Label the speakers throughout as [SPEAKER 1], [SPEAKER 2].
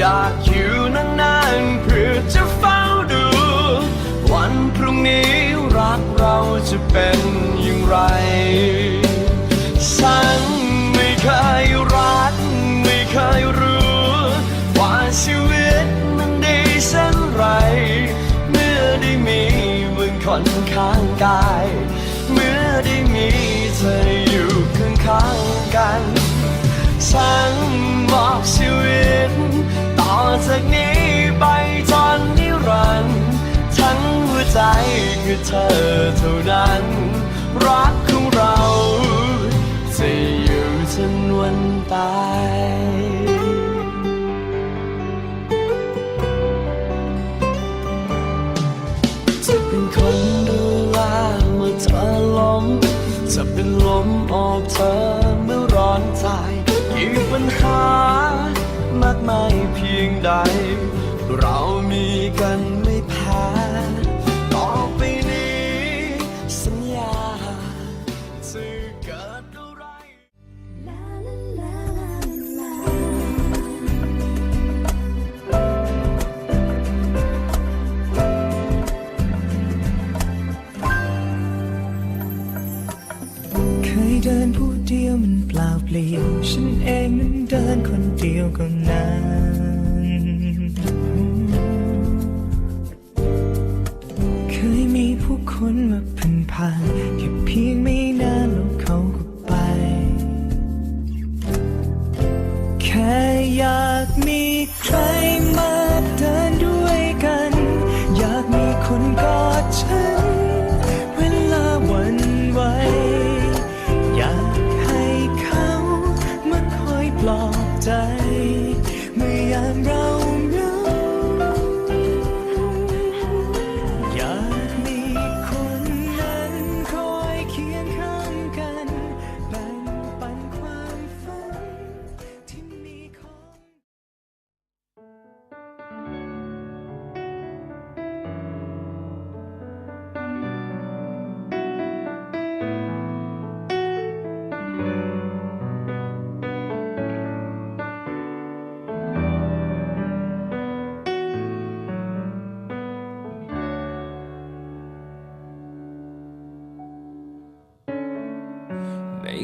[SPEAKER 1] อยากอยู่นานๆเพื่อจะเฝ้าดู วันพรุ่งนี้รักเราจะเป็นอย่างไร ฉันไม่เคยรัก ไม่เคยรู้ ว่าชีวิตมันดีเช่นไร เมื่อได้มีมึงคนข้างกาย ใจคือเธอเท่านั้น รักของเราจะอยู่จนวันตายจะเป็นคนดูแลเมื่อเธอล้มจะเป็นลมโอบเธอเมื่อร้อนใจยิ่งปัญหามากมายเพียงใด เรา น
[SPEAKER 2] ผู้เดียวมันเปล่าเปลี่ยว ฉันเองนั้นเดินคนเดียวก็นานเคยมีผู้คนมาพันผ่านแค่เพียงไม่นานแล้วเขาก็ไป แค่อยากมีใคร ใจ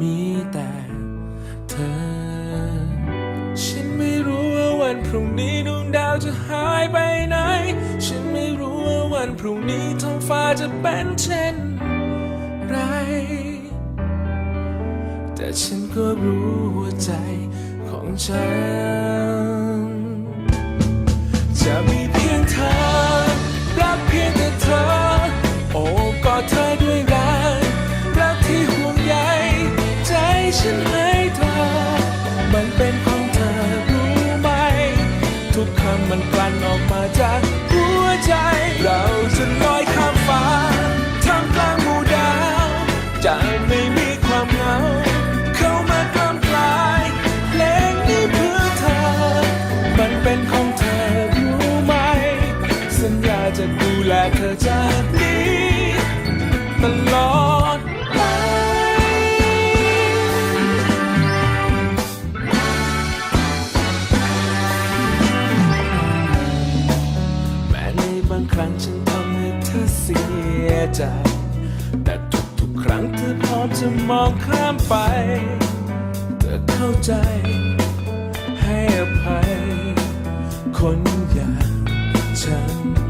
[SPEAKER 3] มีแต่เธอ ฉันไม่รู้ว่าวันพรุ่งนี้ดวงดาวจะหายไปไหน ฉันไม่รู้ว่าวันพรุ่งนี้ท้องฟ้าจะเป็นเช่นไร แต่ฉันก็รู้ว่าใจของฉันำมันกลั่นออกมาจากหัวใจ เราจะลอยข้ามฟ้าท่ามกลางหมู่ดาวจะไม่มีควากางครั้งฉันทำให้เธอเสียใจ แต่ทุกๆครั้งเธอพร้อมจะมองข้ามไป เธอเข้าใจ ให้อภัย คนอย่างฉัน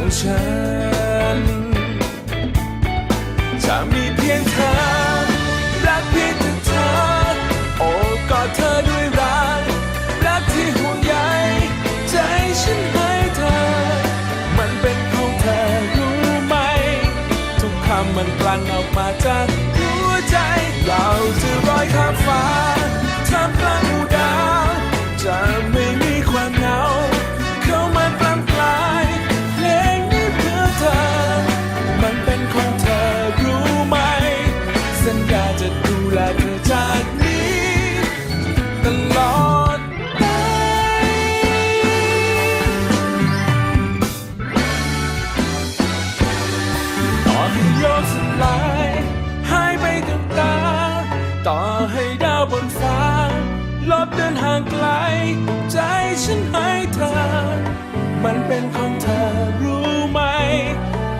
[SPEAKER 3] ของฉัน จะมีเพียงเธอ รักเพียงแต่เธอ โอ้กอดเธอด้วยรัก รักที่ห่วงใยใจฉันให้เธอ มันเป็นของเธอรู้ไหม ทุกคำมันกลั่นออกมาจากหัวใจ เราจะลอยข้ามฟ้า กสลายหายไปกับตา ต่อให้ดาวบนฟ้า ลบเดินห่างไกล ใจฉันให้เธอ มันเป็นของเธอรู้ไหม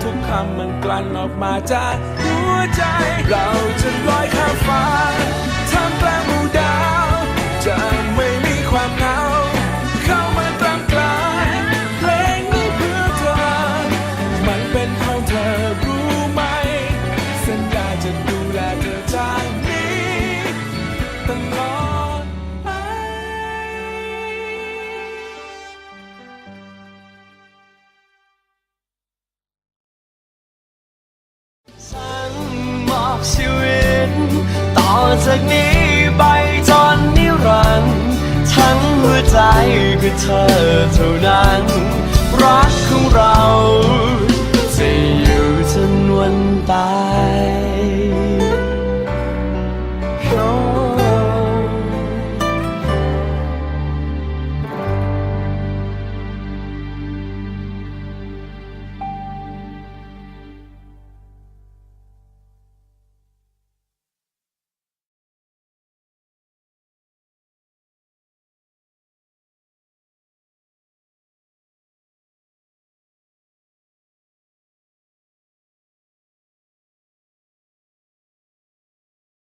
[SPEAKER 3] ทุกคำมันกลั่นออกมาจากหัวใจ เราจะลอยข้ามฟ้าท่ามกลางหมู่ดาวจะไม่ อ
[SPEAKER 1] บชีวิต ต่อจากนี้ไปจนนิรันดร์ทั้งหัวใจคือเธอเท่านั้น รักของเราจะ